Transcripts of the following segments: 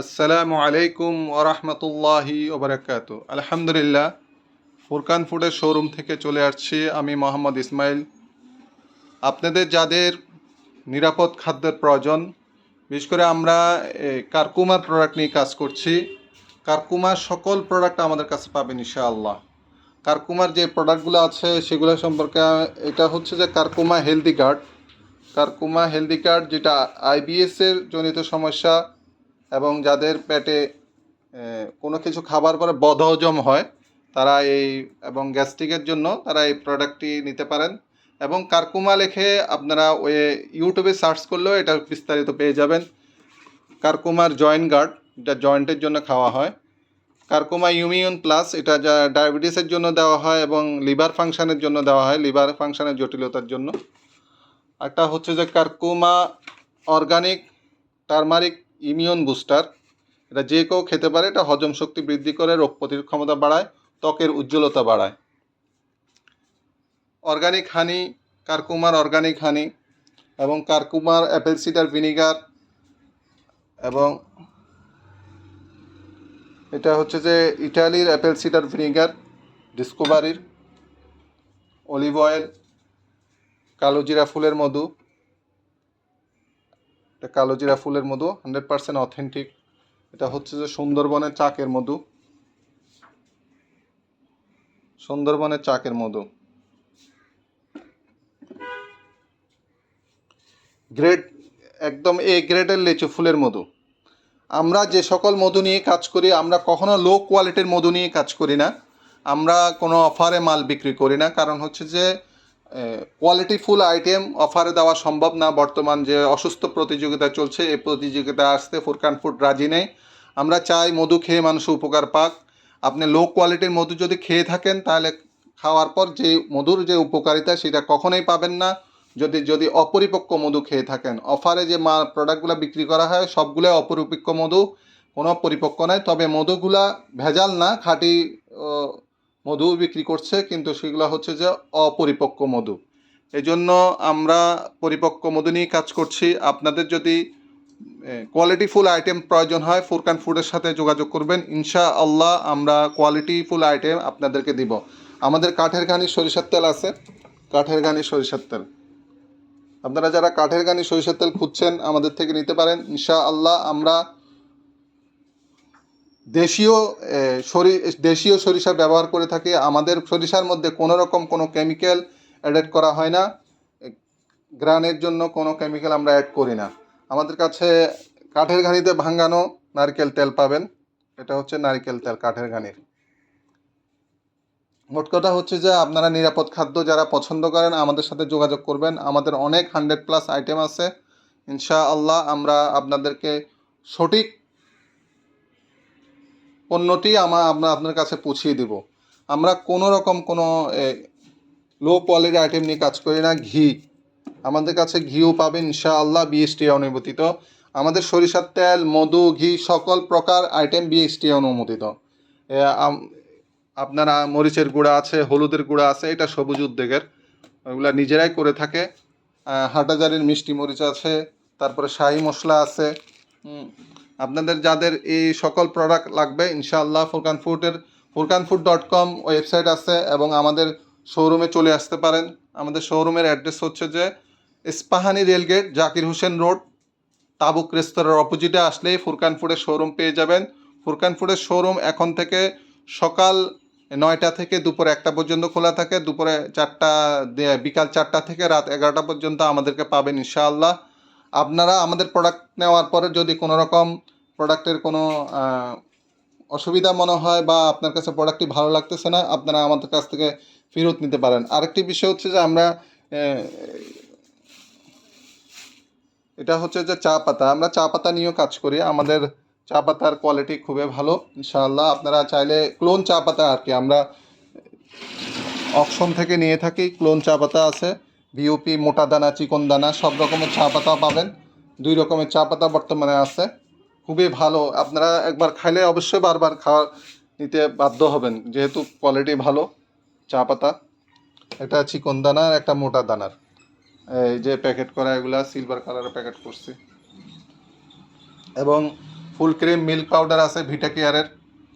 আসসালামু আলাইকুম ওরহমতুল্লাহি ওবরাকাত আলহামদুলিল্লাহ, ফুরকান ফুডের শোরুম থেকে চলে আসছি আমি মোহাম্মদ ইসমাইল। আপনাদের যাদের নিরাপদ খাদ্যের প্রয়োজন, বিশেষ করে আমরা কারকুমার প্রোডাক্ট নিয়ে কাজ করছি, কারকুমার সকল প্রোডাক্ট আমাদের কাছে পাবেন ইনশাআল্লাহ। কারকুমার যে প্রোডাক্টগুলো আছে, সেগুলো সম্পর্কে, এটা হচ্ছে যে Curcuma healthy card Curcuma healthy card যেটা আইবিএসের জনিত সমস্যা এবং যাদের পেটে কোনো কিছু খাবার পরে বদহজম হয়, তারা এই এবং গ্যাস্ট্রিকের জন্য তারা এই প্রোডাক্টটি নিতে পারেন। এবং কারকুমা লেখে আপনারা ওই ইউটিউবে সার্চ করলেও এটা বিস্তারিত পেয়ে যাবেন। কারকুমার জয়েন্ট গার্ড এটা জয়েন্টের জন্য খাওয়া হয়। কারকুমা ইউমিউন প্লাস এটা যা ডায়াবেটিসের জন্য দেওয়া হয় এবং লিভার ফাংশানের জন্য দেওয়া হয় লিভার ফাংশানের জটিলতার জন্য। একটা হচ্ছে যে Curcuma organic turmeric immune booster. এটা যে কেউ খেতে পারে, এটা হজম শক্তি বৃদ্ধি করে, রোগ প্রতিরোধ ক্ষমতা বাড়ায়, ত্বকের উজ্জ্বলতা বাড়ায়। অর্গানিক হানি, কারকুমার অর্গানিক হানি এবং কারকুমার অ্যাপেল সিডার ভিনিগার এবং এটা হচ্ছে যে ইটালির অ্যাপেল সিডার ভিনিগার, ডিসকোভারির, অলিভ অয়েল, কালো জিরা ফুলের মধু এটা কালো জিরা ফুলের মধু হান্ড্রেড পার্সেন্ট অথেন্টিক এটা হচ্ছে যে সুন্দরবনের চাকের মধু। সুন্দরবনের চাকের মধু। গ্রেড একদম এ গ্রেডের লিচু ফুলের মধু। আমরা যে সকল মধু নিয়ে কাজ করি, আমরা কখনো লো কোয়ালিটির মধু নিয়ে কাজ করি না। আমরা কোনো অফারে মাল বিক্রি করি না। কারণ হচ্ছে যে কোয়ালিটি ফুল আইটেম অফারে দেওয়া সম্ভব না। বর্তমান যে অসুস্থ প্রতিযোগিতা চলছে, এই প্রতিযোগিতা আসতে ফুরকান ফুড রাজি নেই। আমরা চাই মধু খেয়ে মানুষ উপকার পাক। আপনি লো কোয়ালিটির মধু যদি খেয়ে থাকেন, তাহলে খাওয়ার পর যে মধুর যে উপকারিতা, সেটা কখনোই পাবেন না। যদি যদি অপরিপক্ক মধু খেয়ে থাকেন অফারে যে মা প্রোডাক্টগুলো বিক্রি করা হয়, সবগুলো অপরিপক্ক মধু, কোনো পরিপক্ক নয়। তবে মধুগুলা ভেজাল না, খাঁটি মধু বিক্রি করছে, কিন্তু সেগুলো হচ্ছে যে অপরিপক্ক মধু। এই জন্য আমরা পরিপক্ক মধু নিয়ে কাজ করছি। আপনাদের যদি কোয়ালিটি ফুল আইটেম প্রয়োজন হয় ফুরকান ফুডের সাথে যোগাযোগ করবেন। ইনশা আল্লাহ আমরা কোয়ালিটি ফুল আইটেম আপনাদেরকে দিব। আমাদের কাঠের ঘানি সরিষার তেল আছে। কাঠের ঘানি সরিষার তেল। আপনারা যারা কাঠের ঘানি সরিষার তেল খুঁজছেন, আমাদের থেকে নিতে পারেন। ইনশা আল্লাহ আমরা দেশীয় সরি, দেশীয় সরিষা ব্যবহার করে থাকি। আমাদের সরিষার মধ্যে কোনো রকম কোনো কেমিক্যাল অ্যাড করা হয় না। গ্রানের জন্য কোনো কেমিক্যাল আমরা অ্যাড করি না। আমাদের কাছে কাঠের ঘানিতে ভাঙানো নারকেল তেল পাবেন। এটা হচ্ছে নারকেল তেল, কাঠের ঘানির। মোট কথা হচ্ছে যে আপনারা নিরাপদ খাদ্য যারা পছন্দ করেন, আমাদের সাথে যোগাযোগ করবেন। আমাদের অনেক হান্ড্রেড প্লাস আইটেম আছে। ইনশা আল্লাহ আমরা আপনাদেরকে সঠিক পণ্যটি আমা, আমরা আপনার কাছে পৌঁছিয়ে দেব। আমরা কোনো রকম কোনো লো কোয়ালিটি আইটেম নিয়ে কাজ করি না। ঘি। আমাদের কাছে ঘিও পাবেন ইনশাআল্লাহ বিএসটি অনুমোদিত। আমাদের সরিষার তেল, মধু, ঘি সকল প্রকার আইটেম বিএসটি অনুমোদিত। আপনারা মরিচের গুঁড়া আছে, হলুদের গুঁড়া আছে, এটা সবুজ উদ্যোগের ওগুলা নিজেরাই করে থাকে। হাটাজারির মিষ্টি মরিচ আছে, তারপরে শাহি মশলা আছে। আপনাদের যাদের এই সকল প্রোডাক্ট লাগবে, ইনশাআল্লাহ ফুরকান ফুডের Furqan food dot com website আছে এবং আমাদের শোরুমে চলে আসতে পারেন। আমাদের শোরুমের অ্যাড্রেস হচ্ছে যে Ispahani rail gate, Zakir Hossain road, Tabuk রেস্তোরাঁর অপোজিটে আসলেই ফুরকান ফুডের শোরুম পেয়ে যাবেন। ফুরকান ফুডের শোরুম এখন থেকে সকাল নয়টা থেকে দুপুর একটা পর্যন্ত খোলা থাকে। দুপুরে চারটা বিকাল চারটা থেকে রাত এগারোটা পর্যন্ত আমাদেরকে পাবেন ইনশাআল্লাহ। আপনারা আমাদের প্রোডাক্ট নেওয়ার পরে যদি কোনো রকম প্রোডাক্টের কোনো অসুবিধা মনে হয় বা আপনার কাছে প্রোডাক্টটি ভালো লাগতেছে না, আপনারা আমাদের কাছ থেকে ফেরত নিতে পারেন। আরেকটি বিষয় হচ্ছে যে আমরা এটা হচ্ছে যে চা পাতা। আমরা চা পাতা নিয়েও কাজ করি। আমাদের চা পাতার কোয়ালিটি খুবই ভালো, ইনশাআল্লাহ। আপনারা চাইলে ক্লোন চা পাতা আর কি, আমরা অপশন থেকে নিয়ে থাকি ক্লোন চা পাতা আছে। বিওপি মোটা দানা, চিকন দানা, সব রকমের চা পাতা পাবেন। দুই রকমের চা পাতা বর্তমানে আছে। খুবই ভালো। আপনারা একবার খাইলে অবশ্যই বারবার খাওয়া নিতে বাধ্য হবেন। যেহেতু কোয়ালিটি ভালো, চা পাতা, একটা চিকন দানার, একটা মোটা দানার। এই যে প্যাকেট করা, এগুলা সিলভার কালারের প্যাকেট করছি। এবং ফুল ক্রিম মিল্ক পাউডার আছে ভিটা কেয়ারের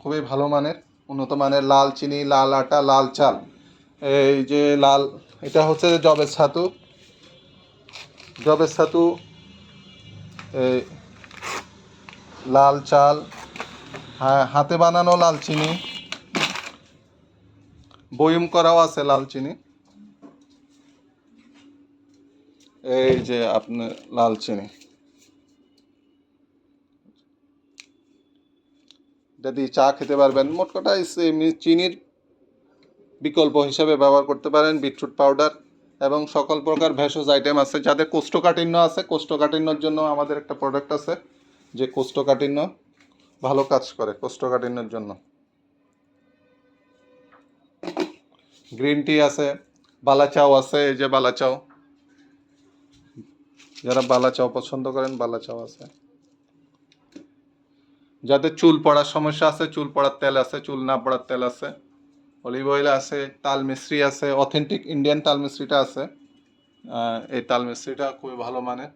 খুবই ভালো মানের, উন্নত মানের, লাল চিনি, লাল আটা, লাল চাল। এই যে লাল, এটা হচ্ছে জবের ছাতু। জবের ছাতু লাল চাল হ্যাঁ হাতে বানানো লাল চিনি। বয়ম করাও আছে লাল চিনি। এই যে আপনার লাল চিনি। দিয়ে চা খেতে পারবেন, মোট কথা চিনির বিকল্প হিসাবে ব্যবহার করতে পারেন, বিটরুট পাউডার এবং সকল প্রকার ভেষজ আইটেম আছে। যাদের কোষ্ঠকাঠিন্য আছে, কোষ্ঠকাঠিন্যর জন্য আমাদের একটা প্রোডাক্ট আছে। যে কোষ্ঠকাঠিন্য ভালো কাজ করে কোষ্ঠকাঠিন্যের জন্য। গ্রিন টি আছে, বালাচাও আছে, এই যে বালাচাও। যারা বালাচাও পছন্দ করেন, বালাচাও আছে। যাদের চুল পড়ার সমস্যা আছে, চুল পড়ার তেল আছে, চুল না পড়ার তেল আছে। অলিভ অয়েল আছে, তাল মিশ্রি আছে, অথেন্টিক ইন্ডিয়ান তাল মিশ্রিটা আছে। এই তাল মিশ্রিটা খুবই ভালো মানের।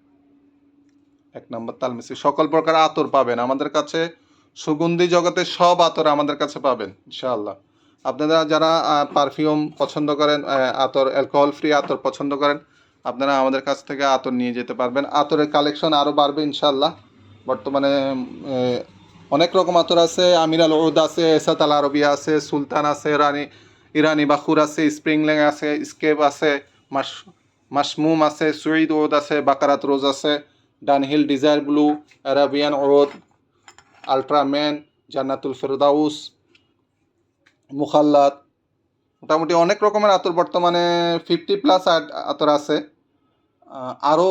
এক নম্বর তাল মিশ্রি সকল প্রকার আতর পাবেন। আমাদের কাছে সুগন্ধি জগতের সব আতর আমাদের কাছে পাবেন, ইনশাআল্লাহ। আপনারা যারা পারফিউম পছন্দ করেন আতর অ্যালকোহল ফ্রি আতর পছন্দ করেন, আপনারা আমাদের কাছ থেকে আতর নিয়ে যেতে পারবেন। আতরের কালেকশন আরও বাড়বে, ইনশাআল্লাহ। বর্তমানে অনেক রকম আতর আছে। আমির আল ওদ আছে এসাত আল আরবিয়া আছে, সুলতান আছে, রানী, ইরানি বাখুর আছে, স্প্রিংলেং আছে স্কেপ আছে মাস মাসমুম আছে সুইদ ওদ আছে, বাকারাত রোজ আছে। Dunhill Desire Blue Arabian oud Ultraman জান্নাতুল ফেরদাউস মুখাল্লাত মোটামুটি অনেক রকমের আতর বর্তমানে ফিফটি প্লাস আতর আছে। আরও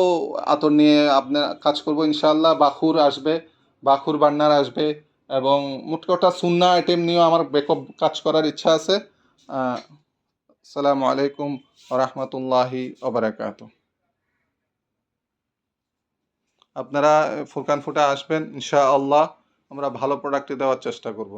আতর নিয়ে আপনার কাজ করব ইনশাল্লাহ বাখুর আসবে, বাখুর বান্নার আসবে এবং মোট কথা সুন্না আইটেম নিয়েও আমার ব্যাকআপ কাজ করার ইচ্ছা আছে। আসসালামু আলাইকুম রহমতুল্লাহি ওবরাকাত আপনারা ফুরকান ফুটা আসবেন ইনশাআল্লাহ আমরা ভালো প্রোডাক্ট দেওয়ার চেষ্টা করব।